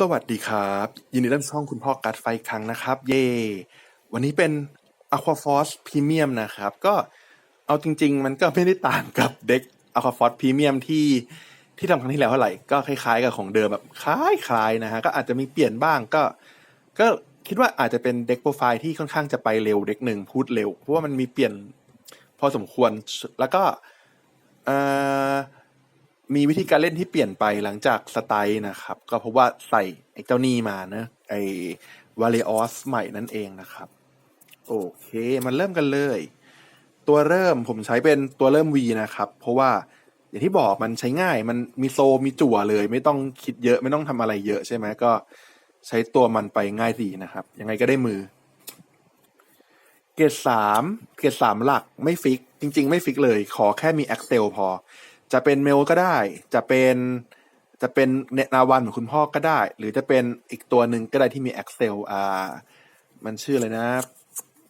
สวัสดีครับ ยินดีต้อนรับช่องคุณพ่อการ์ดไฟครั้งนะครับ เย่วันนี้เป็น Aqua Force Premium นะครับ ก็เอาจริง ๆ มันก็ไม่ได้ต่างกับเด็ก Aqua Force Premium ที่ที่ทำครั้งที่แล้วเท่าไหร่ ก็คล้าย ๆ กับของเดิมแบบคล้ายๆนะฮะก็อาจจะมีเปลี่ยนบ้างก็ ก็คิดว่าอาจจะเป็นเด็กโปรไฟล์ที่ค่อนข้างจะไปเร็วเด็กหนึ่งพูดเร็ว เพราะว่ามันมีเปลี่ยนพอสมควรแล้วก็เอ่อ มีวิธีการเล่นที่เปลี่ยนไปหลังจากสไตล์นะครับ ก็เพราะว่าใส่ไอ้เจ้านี่มานะไอ้วาเลออสใหม่นั่นเองนะครับ โอเค มันเริ่มกันเลย ตัวเริ่มผมใช้เป็นตัวเริ่ม V นะครับ เพราะว่าอย่างที่บอกมันใช้ง่าย มันมีโซมีจั่วเลย ไม่ต้องคิดเยอะไม่ต้องทำอะไรเยอะใช่ไหมก็ใช้ตัวมันไปง่ายดีนะครับ ยังไงก็ได้มือ เกรดสามเกรดสามหลักไม่ฟิก จริง ๆ ไม่ฟิกเลย ขอแค่มี Excel พอ จะเป็นเมลก็ได้ จะเป็นจะเป็นเนนาวันเหมือนคุณพ่อก็ได้ หรือจะเป็นอีกตัวหนึ่งก็ได้ที่มี Excel อ่ามันชื่ออะไรนะ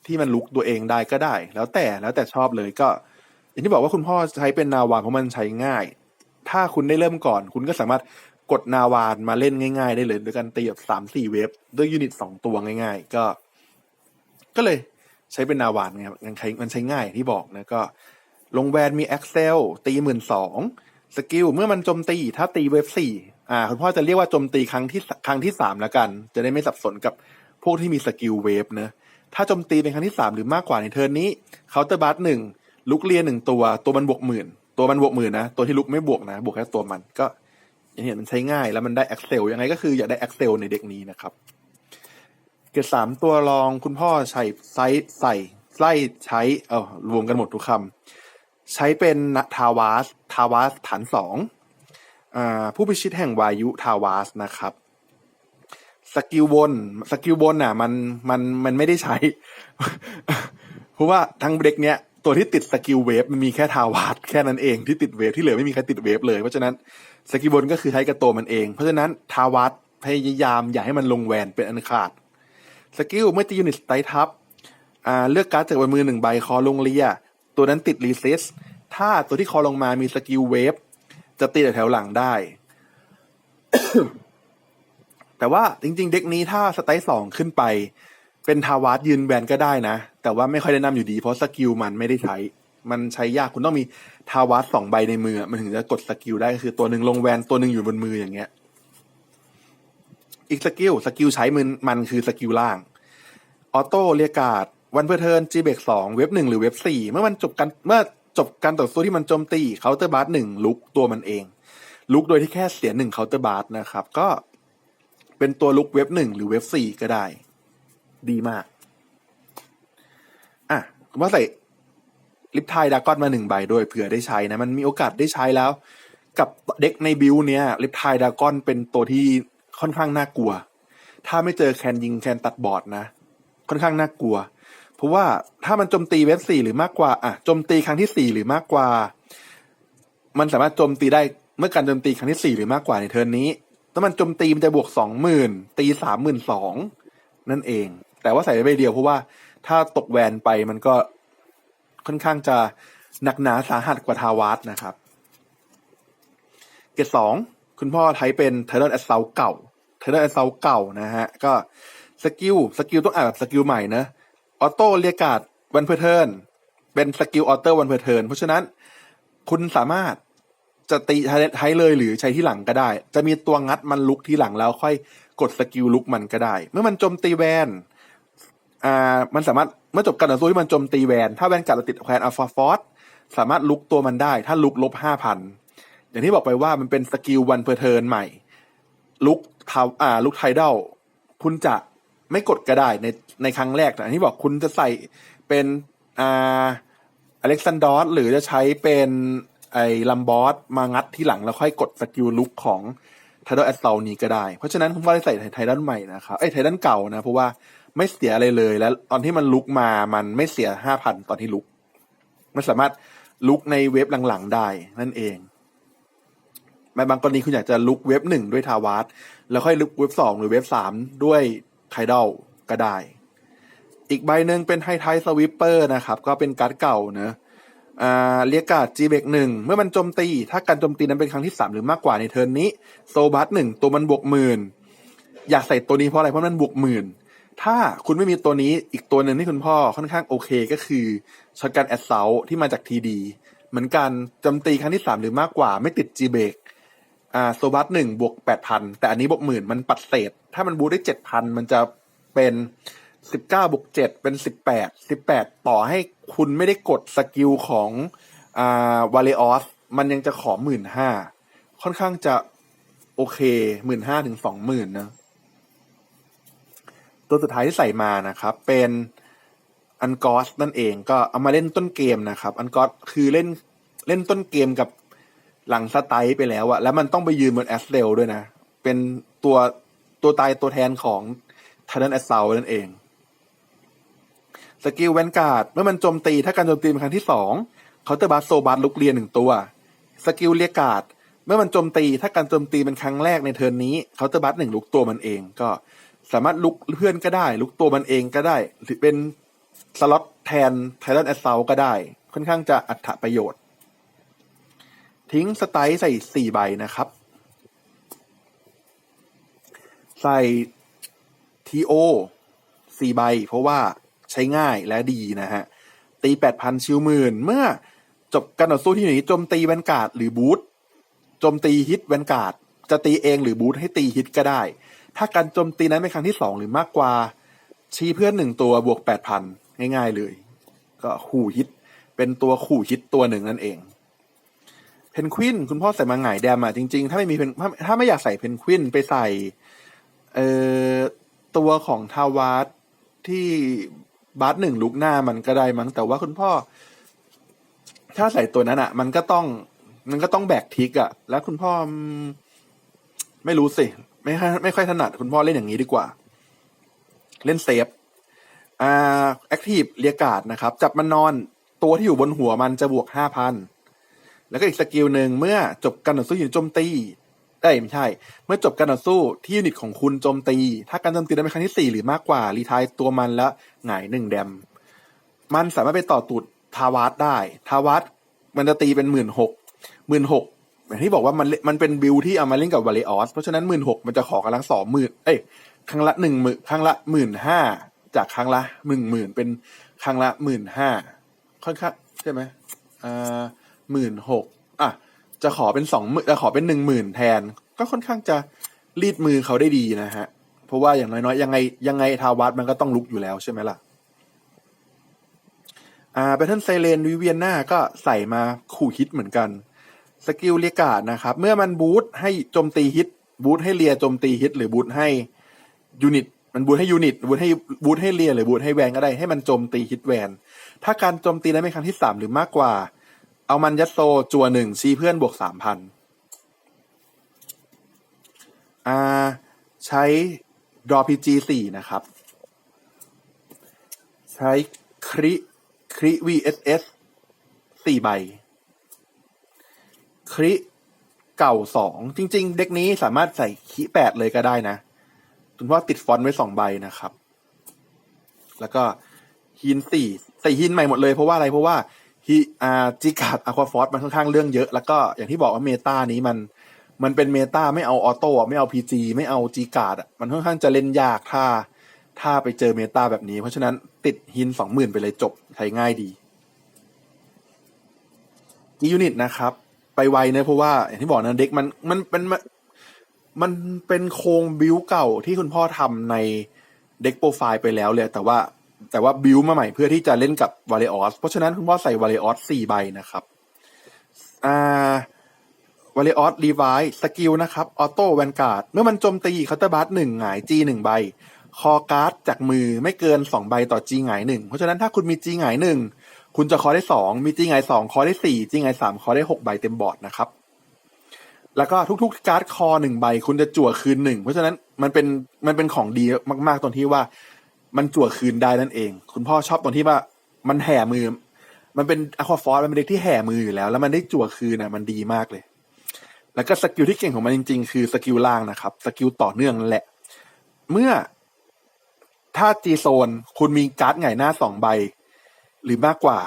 ที่มันลุกตัวเองได้ก็ได้ แล้วแต่แล้วแต่ชอบเลยก็ อย่างที่บอกว่าคุณพ่อใช้เป็นนาวานเพราะมันใช้ง่าย ถ้าคุณได้เริ่มก่อน คุณก็สามารถกดนาวานมาเล่นง่าย ๆ ได้เลยด้วยการตีแบบสามสี่เวฟด้วยยูนิตสองตัวง่าย ๆ ก็ ก็เลยใช้เป็นนาวานไงมันใช้มันใช้ง่ายที่บอกนะก็ ลงแวนมี Excel ตีหมื่นสองสกิลเมื่อมันโจมตี ถ้าตีเวฟสี่อ่าคุณพ่อจะเรียกว่าโจมตีครั้งที่ครั้งที่สามแล้วกัน จะได้ไม่สับสนกับพวกที่มีสกิลเวฟเนะถ้าโจมตีเป็นครั้งที่สามหรือมากกว่าในเทิร์นนี้เคาน์เตอร์บัสหนึ่งลุกเรียนหนึ่งตัว ตัวมันบวกหมื่นตัวมันบวกหมื่นนะ ตัวที่ลุกไม่บวกนะ บวกแค่ตัวมันก็อย่างเห็นมันใช้ง่ายแล้วมันได้ Excel ยังไงก็คืออยากได้ Excel ในเด็กนี้นะครับ เกรดสามตัวรองคุณพ่อใช้ไซส์ใส่ไล่ใช้ เออรวมกันหมดทุกคำ ใช้เป็นทาวาสทาวาสฐานสองอผู้พิชิตแห่งวายุทาวาสนะครับสกิลบนสกิลบนน่ะ มันมันมันไม่ได้ใช้ เพราะว่าทั้งเด็กเนี้ยตัวที่ติดสกิลเวฟมันมีแค่ทาวาสแค่นั้นเองที่ติดเวฟที่เหลือไม่มีใครติดเวฟเลยเพราะฉะนั้นสกิลบนก็คือใช้กับตัวมันเอง เพราะฉะนั้นทาวาสพยายามอย่าให้มันลงแวนเป็นอันขาดสกิลเมื่อตียูนิตไตทับเลือกการ์ดจากบนมือหนึ่งใบคอลงเรีย ตัวนั้นติดรีเซสถ้าตัวที่คอลงมามีสกิลเวฟจะตีแถวหลังได้ แต่ว่าจริง ๆ เด็กนี้ถ้าสไตล์สองขึ้นไป เป็นทาวาสยืนแบนก็ได้นะ แต่ว่าไม่ค่อยแนะนำอยู่ดีเพราะสกิลมันไม่ได้ใช้ มันใช้ยากคุณต้องมีทาวาสสองใบในมือ มันถึงจะกดสกิลได้ก็คือตัวหนึ่งลงแวนตัวหนึ่งอยู่บนมืออย่างเงี้ย อีกสกิลสกิลใช้มือมันคือสกิลล่าง ออโต้เรียกการ์ด วันเพอร์เทิร์นจีเบกสองเว็บหนึ่งหรือเว็บสี่เมื่อมันจบกันเมื่อจบการต่อสู้ที่มันโจมตีเคาน์เตอร์บาร์หนึ่งลุกตัวมันเอง ลุกโดยที่แค่เสียหนึ่งเคาน์เตอร์บาร์นะครับ ก็เป็นตัวลุกเว็บหนึ่งหรือเว็บสี่ก็ได้ ดีมาก อะผมว่าใส่ลิปไทดากอนมาหนึ่งใบด้วยเผื่อได้ใช้นะ มันมีโอกาสได้ใช้แล้ว กับเด็กในบิลเนี้ยลิปไทดากอนเป็นตัวที่ค่อนข้างน่ากลัว ถ้าไม่เจอแคนยิงแคนตัดบอร์ดนะ ค่อนข้างน่ากลัว ราะว่าถ้ามันโจมตีเว็บสี่หรือมากกว่าอะโจมตีครั้งที่สี่หรือมากกว่า มันสามารถโจมตีได้เมื่อการโจมตีครั้งที่สี่หรือมากกว่าในเทิร์นนี้ถ้ามันโจมตีมันจะบวกสองหมื่นตีสามหมื่นสองนั่นเอง แต่ว่าใส่ไปเดียวเพราะว่าถ้าตกแวนไปมันก็ค่อนข้างจะหนักหนาสาหัสกว่าทาวาสนะครับ เกรดสองคุณพ่อใช้เป็นเทเลอร์แอสเซาเก่าเทเลอร์แอสเซาเก่านะฮะ ก็สกิลสกิลต้องอ่านแบบสกิลใหม่นะ ออโต้เรียกาดวันเพอร์เทิร์นเป็นสกิลออโต้วันเพอร์เทิร์นเพราะฉะนั้นคุณสามารถจะตีใช้เลยหรือใช้ที่หลังก็ได้ จะมีตัวงัดมันลุกที่หลังแล้วค่อยกดสกิลลุกมันก็ได้ เมื่อมันโจมตีแวนอ่ามันสามารถเมื่อจบการต่อสู้ที่มันโจมตีแวนถ้าแวนกัดเราติดแควนอัลฟาฟอสสามารถลุกตัวมันได้ ถ้าลุกลบห้าพันอย่างที่บอกไปว่ามันเป็นสกิลวันเพอร์เทิร์นใหม่ ลุกทาอ่าลุกไทเดลคุณจะ ไม่กดก็ได้ในในครั้งแรกนะที่บอกคุณจะใส่เป็นอ่าอเล็กซานดอสหรือจะใช้เป็นไอ้ลัมบอสมางัดที่หลังแล้วค่อยกดสกิลลุกของไทดอลแอสเซลนี้ก็ได้ เพราะฉะนั้นผมว่าได้ใส่ไทดันใหม่นะครับไอ้ไทดันเก่านะ เพราะว่าไม่เสียอะไรเลย แล้วตอนที่มันลุกมามันไม่เสียห้าพันตอนที่ลุก มันสามารถลุกในเว็บหลังๆได้นั่นเองในบางกรณีคุณอยากจะลุกเว็บหนึ่งด้วยทาวาสแล้วค่อยลุกเว็บสองหรือเว็บสามด้วย ไทดอลก็ได้ อีกใบหนึ่งเป็นไฮไทสวิปเปอร์นะครับ ก็เป็นการ์ดเก่าเนะอ่าเรียกการ์ดจีเบกหนึ่งเมื่อมันโจมตี ถ้าการโจมตีนั้นเป็นครั้งที่สามหรือมากกว่าในเทิร์นนี้ โซบัสหนึ่งตัวมันบวกหมื่นอยากใส่ตัวนี้เพราะอะไรเพราะมันบวกหมื่นถ้าคุณไม่มีตัวนี้อีกตัวหนึ่งที่คุณพ่อค่อนข้างโอเคก็คือช็อตกันแอดเซลที่มาจากทีดีเหมือนกันโจมตีครั้งที่สามหรือมากกว่าไม่ติดจีเบก อ่าโซบัสหนึ่งบวกแปดพันแต่อันนี้บวกหมื่นมันปัดเศษ ถ้ามันบูได้เจ็ดพันมันจะเป็นสิบเก้าบวกเจ็ดเป็นสิบแปดสิบแปดต่อให้คุณไม่ได้กดสกิลของอ่าวาเลออสมันยังจะขอหมื่นห้าค่อนข้างจะโอเคหมื่นห้าถึงสองหมื่นนะ ตัวสุดท้ายที่ใส่มานะครับ เป็นอันกอสนั่นเองก็เอามาเล่นต้นเกมนะครับ อันกอสคือเล่นเล่นต้นเกมกับ หลังสไตล์ไปแล้วอะแล้วมันต้องไปยืนบนแอสเดลด้วยนะ เป็นตัวตัวตายตัวแทนของทันนันแอสเซลนั่นเอง สกิลแวนการ์ดเมื่อมันโจมตีถ้าการโจมตีเป็นครั้งที่สองเขาน์เตอร์บัสโซบัสลุกเรียนหนึ่งตัว สกิลเรียการ์ดเมื่อมันโจมตีถ้าการโจมตีเป็นครั้งแรกในเทิร์นนี้เขาน์เตอร์บัสหนึ่งลุกตัวมันเองก็สามารถลุกเพื่อนก็ได้ ลุกตัวมันเองก็ได้ หรือเป็นสล็อตแทนไท t ันแอสเซลก็ได้ ค่อนข้างจะอัตประโยชน์ ทิ้งสไตล์ใส่สี่ใบนะครับ ใส่ทีโอสี่ใบ เพราะว่าใช้ง่ายและดีนะฮะ ตีแปดพันชิวหมื่น เมื่อจบการต่อสู้ที่อยู่นี้โจมตีแวนการ์ดหรือบูทโจมตีฮิตแวนการ์ดจะตีเองหรือบูทให้ตีฮิตก็ได้ ถ้าการโจมตีนั้นเป็นครั้งที่สองหรือมากกว่า ชี้เพื่อนหนึ่งตัวบวกแปดพันง่าย ๆเลย ก็ขู่ฮิต เป็นตัวขู่ฮิตตัวหนึ่งนั่นเอง เพนกวินคุณพ่อใส่มาหงายแดมอะจริงๆ ถ้าไม่มีเพนถ้าไม่อยากใส่เพนกวินไปใส่ เอ่อตัวของทาวาสที่บาสหนึ่งลุกหน้ามันก็ได้มั้งแต่ว่าคุณพ่อ ถ้าใส่ตัวนั้นอะ มันก็ต้องมันก็ต้องแบกทิกอะ แล้วคุณพ่อไม่รู้สิไม่ค่อยไม่ค่อยถนัดคุณพ่อเล่นอย่างนี้ดีกว่า เล่นเซฟอ่าแอคทีฟเรียกการ์ดนะครับ จับมันนอนตัวที่อยู่บนหัวมันจะบวกห้าพัน แล้วก็อีกสกิลหนึ่งเมื่อจบการต่อสู้อยู่โจมตีได้ไม่ใช่ เมื่อจบการต่อสู้ที่ยูนิตของคุณโจมตี ถ้าการโจมตีนั้เป็นครั้งที่สี่หรือมากกว่า รีทายตัวมันแล้วหงายหนึ่งแดม มันสามารถไปต่อตูดทาวาสได้ ทาวาสมันจะตีเป็นหมื่นหกหมื่นหกอย่างที่บอกว่ามันมันเป็นบิลที่เอามาเล่นกับวาเลออสเพราะฉะนั้นหมื่นหกมันจะขอกำลังสองหมื่นเอ้ยครั้งละหนึ่งหมื่นครั้งละหมื่นห้าจากครั้งละหนึ่งหมื่นเป็นครั้งละหมื่นห้าค่อนข้างใช่ไหมอ่า หมื่นหกอะ จะขอเป็นสองหมื่นจะขอเป็นหนึ่งหมื่นแทน ก็ค่อนข้างจะรีดมือเขาได้ดีนะฮะ เพราะว่าอย่างน้อยๆ ยังไงยังไงทาวัตมันก็ต้องลุกอยู่แล้วใช่ไหมล่ะ อ่าแบทเทิลไซเลนวิเวียนหน้าก็ใส่มาขู่ฮิตเหมือนกัน สกิลเรียกาดนะครับ เมื่อมันบูทให้โจมตีฮิต บูทให้เลียโจมตีฮิต หรือบูทให้ยูนิตมันบูทให้ยูนิตบูทให้บูทให้เลียหรือบูทให้แวนก็ได้ให้มันโจมตีฮิตแวน ถ้าการโจมตีนั้นเป็นครั้งที่สามหรือมากกว่า เอามันยัดโซจัวหนึ่งชี้เพื่อนบวกสามพันอ่าใช้ดรอพีจีสี่นะครับ ใช้คริคริ VSS สี่ใบ คริเก่าสองจริง ๆ เด็กนี้สามารถใส่คีแปดเลยก็ได้นะคุณพ่อติดฟอนต์ไว้สองใบนะครับ แล้วก็ฮินสี่ใส่ฮินใหม่หมดเลยเพราะว่าอะไรเพราะว่า ฮีอาจิกาดอะควาฟอสมันค่อนข้างเรื่องเยอะ แล้วก็อย่างที่บอกว่าเมตานี้มันมันเป็นเมตาไม่เอาออโต้ไม่เอาพีจีไม่เอาจีการ์ดอะมันค่อนข้างจะเล่นยากถ้า ถ้าไปเจอเมตาแบบนี้ เพราะฉะนั้นติดฮินสองหมื่นไปเลยจบใช้ง่ายดีจียูนิตนะครับ ไปไวเนะเพราะว่า อย่างที่บอกนะเด็กมันมันเป็นมันมันเป็นโครงบิวเก่าที่คุณพ่อทำในเด็กโปรไฟล์ไปแล้วเลยแต่ว่า แต่ว่าบิวมาใหม่เพื่อที่จะเล่นกับวาเลออสเพราะฉะนั้นคุณพ่อใส่วาเลออสสี่ใบนะครับอ่าวาเลออสรีไวสกิลนะครับออโต้แวนการ์ดเมื่อมันโจมตีคาน์เตอร์บัสหนึ่งหงายจีหนึ่งใบ คอการ์ดจากมือไม่เกินสองใบต่อจีหงายหนึ่งเพราะฉะนั้นถ้าคุณมีจีหงายหนึ่งคุณจะคอได้สองมีจีหงายสองคอได้สี่จีหงายสามคอได้หกใบเต็มบอร์ดนะครับ แล้วก็ทุกๆการ์ดคอหนึ่งใบ คุณจะจั่วคืนหนึ่งเพราะฉะนั้นมันเป็นมันเป็นของดีมาก ๆตรงที่ว่า มันจั่วคืนได้นั่นเอง คุณพ่อชอบตรงที่ว่ามันแห่มือ มันเป็นอะควาฟอร์มันเป็นเด็กที่แห่มืออยู่แล้ว แล้วมันได้จั่วคืนอะมันดีมากเลย แล้วก็สกิลที่เก่งของมันจริง ๆ คือสกิลล่างนะครับสกิลต่อเนื่องแหละ เมื่อถ้าจีโซนคุณมีการ์ดไงหน้าสองใบ หรือมากกว่า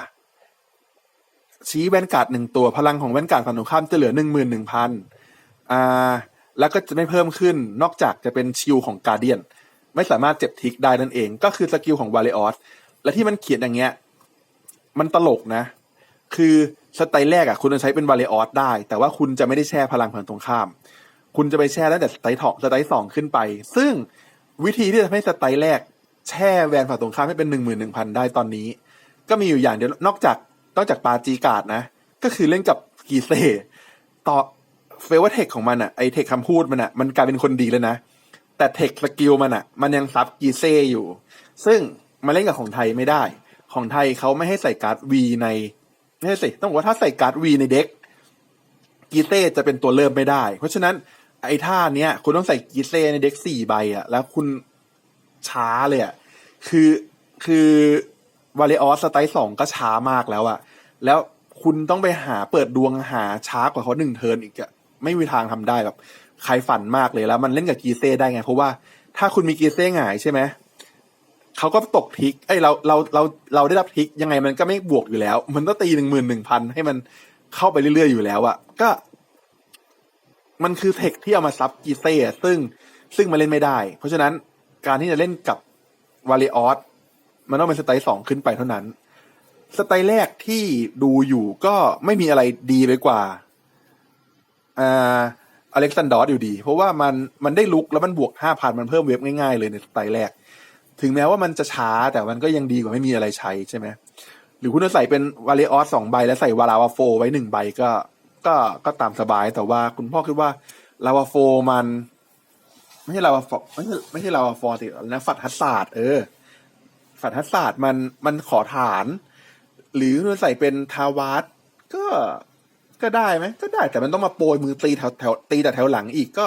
ชี้แว่นการ์ดหนึ่งตัวพลังของแว่นการ์ดฝั่งตรงข้ามจะเหลือหนึ่งหมื่นหนึ่งพันอ่าแล้วก็จะไม่เพิ่มขึ้นนอกจากจะเป็นชิลของกาเดียน ไม่สามารถเจ็บทิกได้นั่นเอง ก็คือสกิลของวาเลออสและที่มันเขียนอย่างเงี้ย มันตลกนะ คือสไตล์แรกอะคุณจะใช้เป็นวาเลออสได้ แต่ว่าคุณจะไม่ได้แช่พลังฝั่งตรงข้าม คุณจะไปแช่ตั้งแต่สไตล์ถอสไตล์สองขึ้นไป ซึ่งวิธีที่จะทำให้สไตล์แรก แช่แวนฝั่งตรงข้ามให้เป็นหนึ่งหมื่นหนึ่งพันได้ตอนนี้ ก็มีอยู่อย่างเดียวนอกจากนอกจากปาจีกาดนะ ก็คือเล่นกับกีเซ่ต่อเฟเวอร์เทคของมันอะไอเทคคำพูดมันอะมันกลายเป็นคนดีเลยนะ แต่เทคสกิลมันอะมันยังซับกีเซ่อยู่ ซึ่งมาเล่นกับของไทยไม่ได้ ของไทยเขาไม่ให้ใส่การ์ดวีในไม่ใช่สิต้องบอกว่าถ้าใส่การ์ดวีในเด็กกีเซ่จะเป็นตัวเริ่มไม่ได้ เพราะฉะนั้นไอ้ท่าเนี้ยคุณต้องใส่กีเซ่ในเด็กสี่ใบอะแล้วคุณช้าเลยอะคือคือวาเลออสสไตล์สองก็ช้ามากแล้วอะแล้วคุณต้องไปหาเปิดดวงหาช้ากว่าเขาหนึ่งเทิร์นอีกอะ ไม่มีทางทำได้แบบใครฝันมากเลยแล้ว มันเล่นกับกีเซ่ได้ไง เพราะว่าถ้าคุณมีกีเซ่หงายใช่ไหมเขาก็ตกทิกไอเราเราเราเราได้รับทิกยังไงมันก็ไม่บวกอยู่แล้ว มันต้องตีหนึ่งหมื่นหนึ่งพันให้มันเข้าไปเรื่อยๆอยู่แล้วอะก็ มันคือเทคที่เอามาซับกีเซ่ซึ่งซึ่งมาเล่นไม่ได้ เพราะฉะนั้นการที่จะเล่นกับวาเลออสมันต้องเป็นสไตล์สองขึ้นไปเท่านั้น สไตล์แรกที่ดูอยู่ก็ไม่มีอะไรดีไปกว่า อ่าอเล็กซานดอสอยู่ดี เพราะว่ามันมันได้ลุกแล้วมันบวกห้าพันมันเพิ่มเวฟง่ายๆเลยในสไตล์แรก ถึงแม้ว่ามันจะช้าแต่มันก็ยังดีกว่าไม่มีอะไรใช้ใช่ไหมหรือคุณจะใส่เป็นวาเลออสสองใบแล้วใส่วาลาวาโฟไว้หนึ่งใบก็ก็ก็ตามสบายแต่ว่าคุณพ่อคิดว่าลาวาโฟมัน ไม่ใช่ลาวาโฟไม่ใช่ไม่ใช่ลาวาโฟสินะฝัดฮัสซาดเออฝัดฮัสซาดมันมันขอฐาน หรือคุณใส่เป็นทาวาสก็ ก็ได้ไหมก็ได้แต่มันต้องมาโปรยมือตีแถวแถวตีแต่แถวหลังอีกก็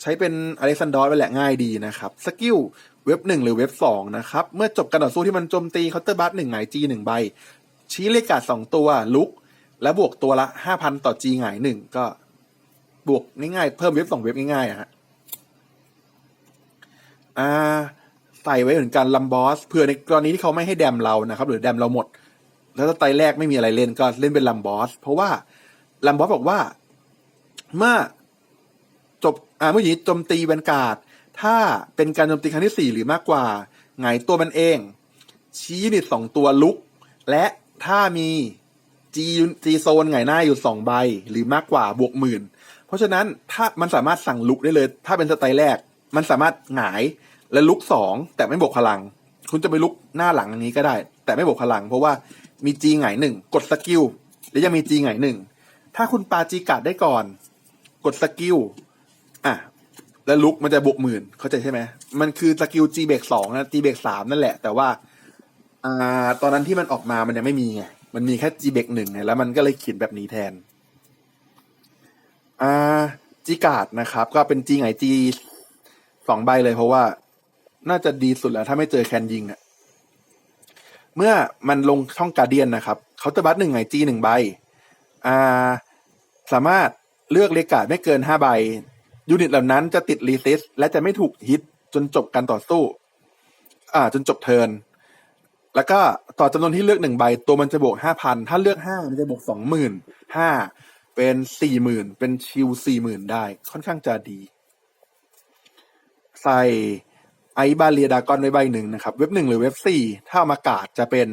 ใช้เป็นอเล็กซานดอร์ไปแหละง่ายดีนะครับสกิลเว็บหนึ่งหรือเว็บสองนะครับ เมื่อจบการต่อสู้ที่มันโจมตีเคาน์เตอร์บัสหนึ่งหงายจีหนึ่งใบ ชี้เลขกาดสองตัวลุก และบวกตัวละห้าพันต่อจีหงายหนึ่งก็ บวกง่ายๆ เพิ่มเว็บสองเว็บง่ายๆอะฮะอ่าใส่ไว้เหมือนกันลัมบอสเผื่อในกรณีที่เขาไม่ให้แดมเรานะครับ หรือแดมเราหมด แล้วสไตล์แรกไม่มีอะไรเล่นก็เล่นเป็นลัมบอส เพราะว่าลัมบอสบอกว่า เมื่อจบอ่าเมื่อกี้โจมตีแวนการ์ด ถ้าเป็นการโจมตีครั้งที่สี่หรือมากกว่าหงายตัวมันเอง ชี้ยูนิตสองตัวลุก และถ้ามีจีจีโซนหงายหน้าอยู่สองใบ หรือมากกว่าบวกหมื่น เพราะฉะนั้นถ้ามันสามารถสั่งลุกได้เลย ถ้าเป็นสไตล์แรก มันสามารถหงายและลุกสองแต่ไม่บวกพลัง คุณจะไปลุกหน้าหลังอันนี้ก็ได้ แต่ไม่บวกพลัง เพราะว่า มีจีหงหนึ่งกดสกิลแล้วยังมีจีหงหนึ่งถ้าคุณปาจีกัดได้ก่อน กดสกิลอะแล้วลุกมันจะบวกหมื่นเข้าใจใช่ไหมมันคือสกิล G เบกสองนะ G เบกสามนั่นแหละ แต่ว่า อ่า ตอนนั้นที่มันออกมามันยังไม่มีไงมันมีแค่ G เบกหนึ่งไงแล้วมันก็เลยเขียนแบบนี้แทน อ่า G กาดนะครับ ก็เป็น G ไง G สองใบเลยเพราะว่า น่าจะดีสุดแล้ว ถ้าไม่เจอแคนยิงอะ เมื่อมันลงช่องการเดียนนะครับเขาน์เตอร์บัตหนึ่งไง G หนึ่งใบอ่าสามารถเลือกเลกาดไม่เกินห้าใบ ยูนิตเหล่านั้นจะติดรีเซสและจะไม่ถูกฮิตจนจบการต่อสู้ อ่า จนจบเทิร์นแล้วก็ต่อจำนวนที่เลือกหนึ่งใบ ตัวมันจะบวกห้าพันถ้าเลือกห้ามันจะบวกสองหมื่นห้าเป็นสี่หมื่นเป็นชิวสี่หมื่นได้ ค่อนข้างจะดี ใส่ ไอบาเรียดากอนไว้ใบหนึ่งนะครับ เว็บหนึ่งหรือเว็บสี่ถ้าอามากาดจะเป็น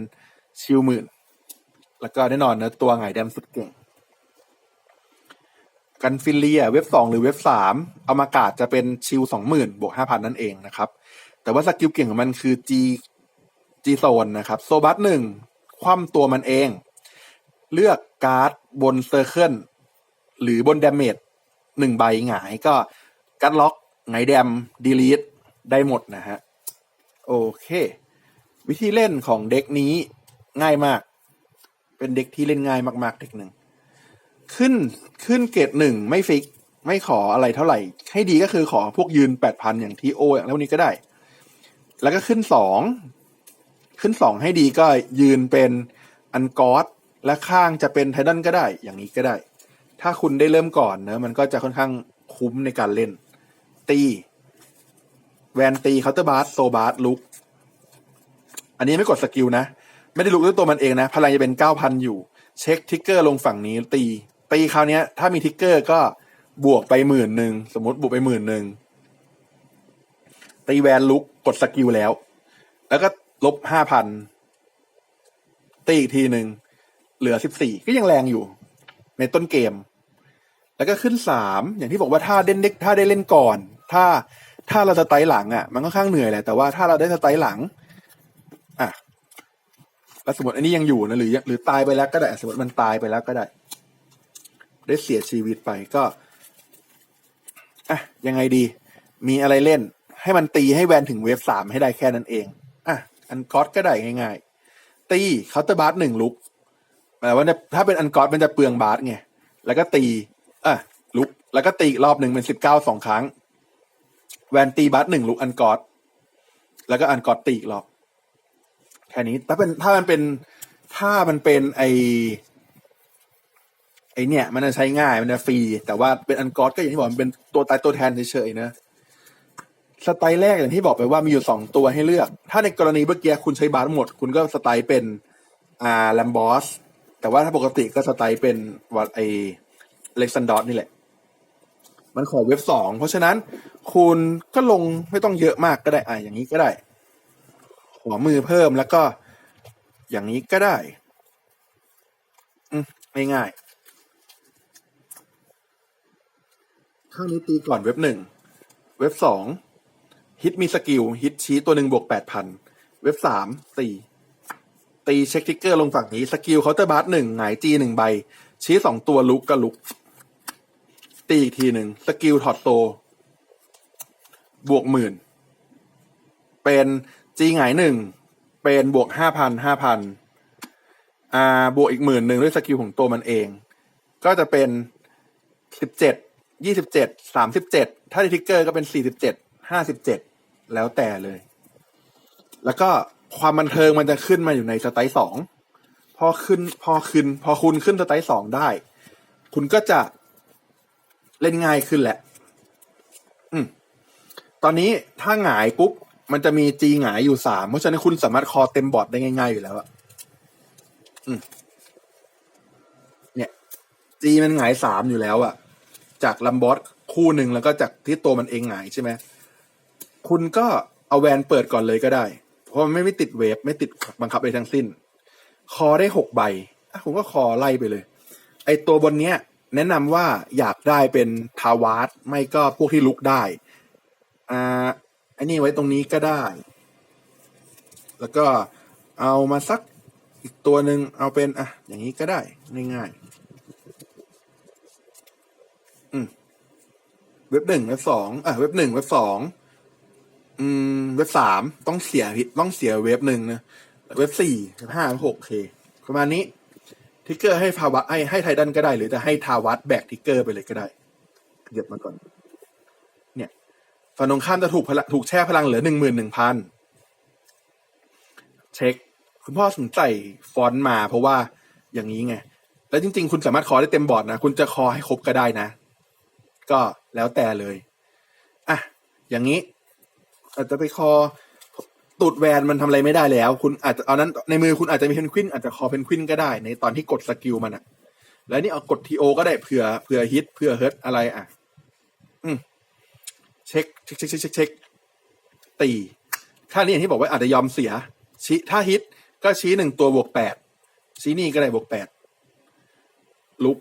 ชิวหมื่น แล้วก็แน่นอนนะตัวไงแดมสุดเก่ง กันฟิลเลียเว็บสองหรือเว็บสามเอามากาดจะเป็นชิลสองหมื่นบวกห้าพันนั่นเองนะครับ แต่ว่าสกิลเก่งของมันคือ G G โซนนะครับโซบัสหนึ่งคว่ำตัวมันเอง เลือกการ์ดบนเซอร์เคิลหรือบนเดาเมจหนึ่งใบหงายก็การ์ดล็อกไงแดมดีลีท ได้หมดนะฮะ โอเค วิธีเล่นของเด็กนี้ง่ายมาก เป็นเด็กที่เล่นง่ายมาก ๆ เด็กหนึ่ง ขึ้นขึ้นเกรดหนึ่งไม่ฟิก ไม่ขออะไรเท่าไหร่ ให้ดีก็คือขอพวกยืนแปดพันอย่างทีโออย่างเท่านี้ก็ได้ แล้วก็ขึ้นสองขึ้นสองให้ดีก็ยืนเป็นอันกอสและข้างจะเป็นไททันก็ได้ อย่างนี้ก็ได้ ถ้าคุณได้เริ่มก่อนเนะมันก็จะค่อนข้างคุ้มในการเล่น ตี แวนตีเคาน์เตอร์บาร์โซบาร์ลุก อันนี้ไม่กดสกิลนะ ไม่ได้ลุกด้วยตัวมันเองนะ พลังจะเป็นเก้าพันอยู่ เช็คทิกเกอร์ลงฝั่งนี้ตี ตีคราวนี้ถ้ามีทิกเกอร์ก็บวกไปหมื่นหนึ่งสมมติบวกไปหมื่นหนึ่งตีแวนลุกกดสกิลแล้ว แล้วก็ลบห้าพันตีอีกทีหนึ่งเหลือสิบสี่ก็ยังแรงอยู่ ในต้นเกม แล้วก็ขึ้นสามอย่างที่บอกว่าถ้าเด่นเด็กถ้าได้เล่นก่อน ถ้า ถ้าเราสไตล์หลังอะ มันก็ข้างเหนื่อยแหละแต่ว่าถ้าเราได้สไตล์หลัง อะแล้วสมมติอันนี้ยังอยู่นะหรือ หรือตายไปแล้วก็ได้ สมมติมันตายไปแล้วก็ได้ ได้เสียชีวิตไปก็อะยังไงดี มีอะไรเล่น ให้มันตีให้แวนถึงเวฟสามให้ได้แค่นั้นเองอะอันกอตก็ได้ง่าย ๆ ตีเคาน์เตอร์บาร์หนึ่งลุกแต่ว่าถ้าเป็นอันกอตมันจะเปลืองบาร์ไงแล้วก็ตีอะลุก แล้วก็ตีอีกรอบหนึ่งเป็นสิบเก้าสองครั้ง แวนตีบาร์หนึ่งลุกอันกอตแล้วก็อันกอตตีอีกรอบแค่นี้ถ้าเป็นถ้ามันเป็นถ้ามันเป็นไอไอเนี่ย มันจะใช้ง่ายมันจะฟรี แต่ว่าเป็นอันกอตก็อย่างที่บอกมันเป็นตัวตายตัวแทนเฉยๆนะสไตล์แรกอย่างที่บอกไปว่ามีอยู่สองตัวให้เลือก ถ้าในกรณีเมื่อกี้คุณใช้บาร์หมด คุณก็สไตล์เป็นอ่าแลมบอสแต่ว่าถ้าปกติก็สไตล์เป็นวัดไอเล็กซันดอสนี่แหละ มันขอเว็บสองเพราะฉะนั้นคุณก็ลงไม่ต้องเยอะมากก็ได้อ่าอย่างนี้ก็ได้ หัวมือเพิ่มแล้วก็อย่างนี้ก็ได้ อืมง่ายๆข้างนี้ตีก่อนเว็บหนึ่งเว็บสองฮิตมีสกิลฮิตชี้ตัวหนึ่งบวกแปดพันเว็บสามตีตีเช็คทิกเกอร์ลงฝั่งนี้ สกิลเคาน์เตอร์บาร์หนึ่งหงายจีหนึ่งใบ ชี้สองตัวลุกก็ลุก ตีอีกทีหนึ่งสกิลถอดโต บวกหมื่น เป็นจีหงายหนึ่ง เป็นบวกห้าพันห้าพันอ่าบวกอีกหมื่นหนึ่งด้วยสกิลของตัวมันเอง ก็จะเป็นสิบเจ็ดยี่สิบเจ็ดสามสิบเจ็ดถ้าได้ทิกเกอร์ก็เป็นสี่สิบเจ็ดห้าสิบเจ็ดแล้วแต่เลย แล้วก็ความบันเทิงมันจะขึ้นมาอยู่ในสไตล์สองพอขึ้นพอขึ้น พอคุณขึ้นสไตล์สองได้ คุณก็จะ เล่นง่ายขึ้นแหละ อืม ตอนนี้ถ้าหงายปุ๊บ มันจะมีจีหงายอยู่สามเพราะฉะนั้นคุณสามารถคอเต็มบอร์ดได้ง่ายๆอยู่แล้วอะอืม เนี่ยจีมันหงายสามอยู่แล้วอะจากลัมบอสคู่หนึ่งแล้วก็จากที่ตัวมันเองหงายใช่ไหมคุณก็เอาแวนเปิดก่อนเลยก็ได้ เพราะมันไม่ไม่ติดเวฟไม่ติดบังคับอะไรทั้งสิ้น คอได้หกใบอะคุณก็คอไล่ไปเลย ไอตัวบนเนี้ย แนะนำว่าอยากได้เป็นทาวาสไม่ก็พวกที่ลุกได้ อ่าไอ้นี่ไว้ตรงนี้ก็ได้ แล้วก็เอามาสักอีกตัวหนึ่งเอาเป็นอะ อย่างนี้ก็ได้ ง่ายๆอืมเว็บหนึ่งเว็บสองอะเว็บหนึ่งเว็บสองอืมเว็บสามต้องเสียต้องเสียเว็บหนึ่งนะเว็บสี่เว็บห้าเว็บหกเคประมาณนี้ ทิกเกอร์ให้ภาวะให้ให้ไทดันก็ได้ หรือจะให้ทาวัตแบกทิกเกอร์ไปเลยก็ได้เก็บมาก่อน เนี่ยฝั่งตรงข้ามจะถูกพลังถูกแช่พลังเหลือหนึ่งหมื่นหนึ่งพันเช็ค คุณพ่อถึงใส่ฟอนต์มา เพราะว่าอย่างนี้ไง แล้วจริง ๆ คุณสามารถคอได้เต็มบอร์ดนะ คุณจะคอให้ครบก็ได้นะ ก็แล้วแต่เลย อะ อย่างนี้ อาจจะไปคอ ตูดแวนมันทำอะไรไม่ได้แล้ว คุณอาจจะเอานั้นในมือคุณอาจจะมีเพนกวินอาจจะคอเพนกวินก็ได้ ในตอนที่กดสกิลมันอะแล้วนี่เอากดทีโอก็ได้เผื่อเผื่อฮิตเผื่อเฮิร์ตอะไรอะ อืมเช็คเช็คเช็คเช็คเช็คตีค่านี้อย่างที่บอกว่าอาจจะยอมเสีย ชี้ถ้าฮิตก็ชี้หนึ่งตัวบวกแปดชี้นี่ก็ได้บวกแปดลุก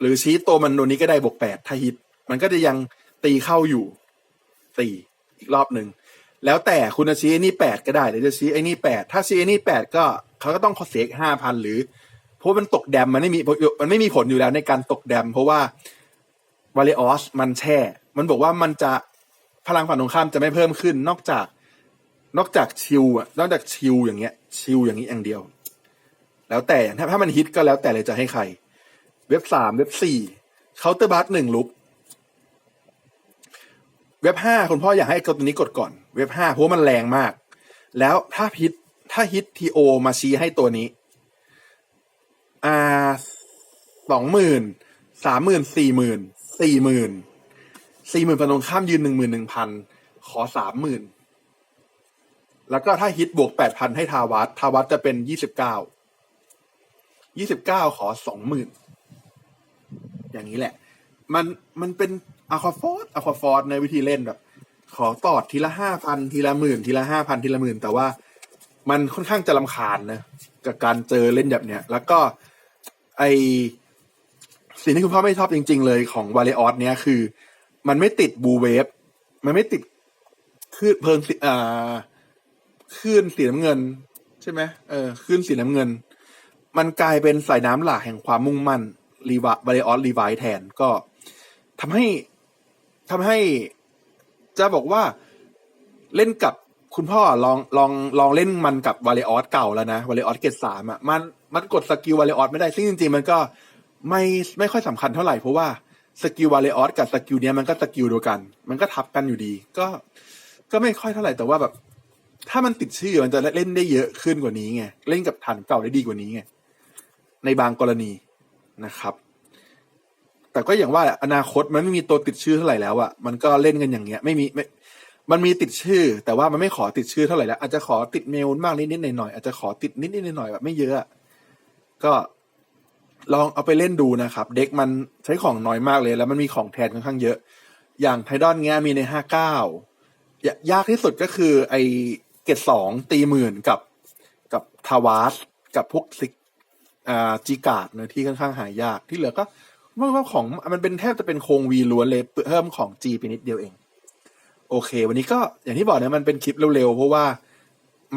หรือชี้ตัวมันโดนนี้ก็ได้บวกแปดถ้าฮิต มันก็จะยังตีเข้าอยู่ ตีอีกรอบหนึ่ง แล้วแต่คุณจะชี้ไอ้นี่แปดก็ได้หรือจะชี้ไอ้นี่แปดถ้าชี้ไอ้นี่แปดก็เขาก็ต้องขอเสียห้าพันหรือ เพราะมันตกแดมมันไม่มีมันไม่มีผลอยู่แล้วในการตกแดม เพราะว่าวาเลออสมันแช่ มันบอกว่ามันจะพลังฝั่งตรงข้ามจะไม่เพิ่มขึ้น นอกจาก นอกจากชิวอะนอกจากชิวอย่างเงี้ย ชิวอย่างนี้อย่างเดียว แล้วแต่ถ้าถ้ามันฮิตก็แล้วแต่เลยจะให้ใคร เว็บสามเว็บสี่เคาน์เตอร์บัสหนึ่งลุกเว็บห้าคุณพ่ออยากให้กดตัวนี้กดก่อน เว็บห้าเพราะมันแรงมาก แล้วถ้าฮิตถ้าฮิตทีโอมาชี้ให้ตัวนี้ อ่าสองหมื่นสามหมื่นสี่หมื่นสี่หมื่นสี่หมื่นฝั่งตรงข้ามยืนหนึ่งหมื่นหนึ่งพันขอสามหมื่นแล้วก็ถ้าฮิตบวกแปดพันให้ทาวัตทาวัตจะเป็นยี่สิบเก้ายี่สิบเก้าขอสองหมื่นอย่างนี้แหละ มันมันเป็นอะควาฟอร์ดอะควาฟอร์ดในวิธีเล่นแบบ ขอตอดทีละห้าพันทีละหมื่นทีละห้าพันทีละหมื่นแต่ว่ามันค่อนข้างจะลำคาญนะกับการเจอเล่นแบบเนี้ย แล้วก็ไอสิ่งที่คุณพ่อไม่ชอบจริง ๆ เลยของวาเลออสเนี้ยคือ มันไม่ติดบูเวฟมันไม่ติดคลื่นเพลิงสีอ่าคลื่นสีน้ำเงิน ใช่ไหมเออคลื่นสีน้ำเงิน มันกลายเป็นสายน้ำหลากแห่งความมุ่งมั่นรีวะบาเลออสรีไวแทนก็ทำให้ทำให้ จะบอกว่าเล่นกับคุณพ่อลองลองลองเล่นมันกับวาเลออสเก่าแล้วนะวาเลออสเกตสามอะมันมันกดสกิลวาเลออสไม่ได้ซึ่งจริงๆมันก็ไม่ไม่ค่อยสำคัญเท่าไหร่เพราะว่าสกิลวาเลออสกับสกิลเนี้ยมันก็สกิลเดียวกัน มันก็ทับกันอยู่ดี ก็ก็ไม่ค่อยเท่าไหร่แต่ว่าแบบ ถ้ามันติดชื่อมันจะเล่นได้เยอะขึ้นกว่านี้ไงเล่นกับฐานเก่าได้ดีกว่านี้ไงในบางกรณีนะครับ แต่ก็อย่างว่าอนาคตมันไม่มีตัวติดชื่อเท่าไหร่แล้วอะมันก็เล่นกันอย่างเงี้ย ไม่มีไม่มันมีติดชื่อ แต่ว่ามันไม่ขอติดชื่อเท่าไหร่แล้วอาจจะขอติดเมลมากนิดๆหน่อยๆอยอาจจะขอติดนิดๆหน่อยๆแบบไม่เยอะ ก็ลองเอาไปเล่นดูนะครับ เด็กมันใช้ของน้อยมากเลย แล้วมันมีของแทนค่อนข้างเยอะ อย่างไทดอนเงี้ยมีในห้าเก้ายากที่สุดก็คือ ไอเกตสองตีหมื่นกับกับทาวาสกับพวกซิกอ่าจีการ์ดเนะที่ค่อนข้างหายากที่เหลือก็ ว่าว่าของมันเป็นแทบจะเป็นโครงวีล้วนเลยเพิ่มของจีไปนิดเดียวเอง โอเค วันนี้ก็อย่างที่บอกนะมันเป็นคลิปเร็วๆ เพราะว่า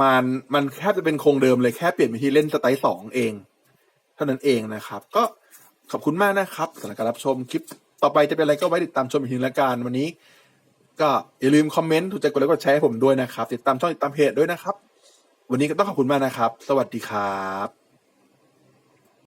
มันมันแค่จะเป็นโครงเดิมเลยแค่เปลี่ยนวิธีเล่นสไตล์สองเอง เท่านั้นเองนะครับ ก็ขอบคุณมากนะครับสำหรับการรับชมคลิปต่อไปจะเป็นอะไรก็ไว้ติดตามชมอีกทีละกันวันนี้ ก็อย่าลืมคอมเมนต์ถูกใจกดไลค์กดแชร์ให้ผมด้วยนะครับ ติดตามช่องติดตามเพจด้วยนะครับ วันนี้ก็ต้องขอบคุณมากนะครับ สวัสดีครับ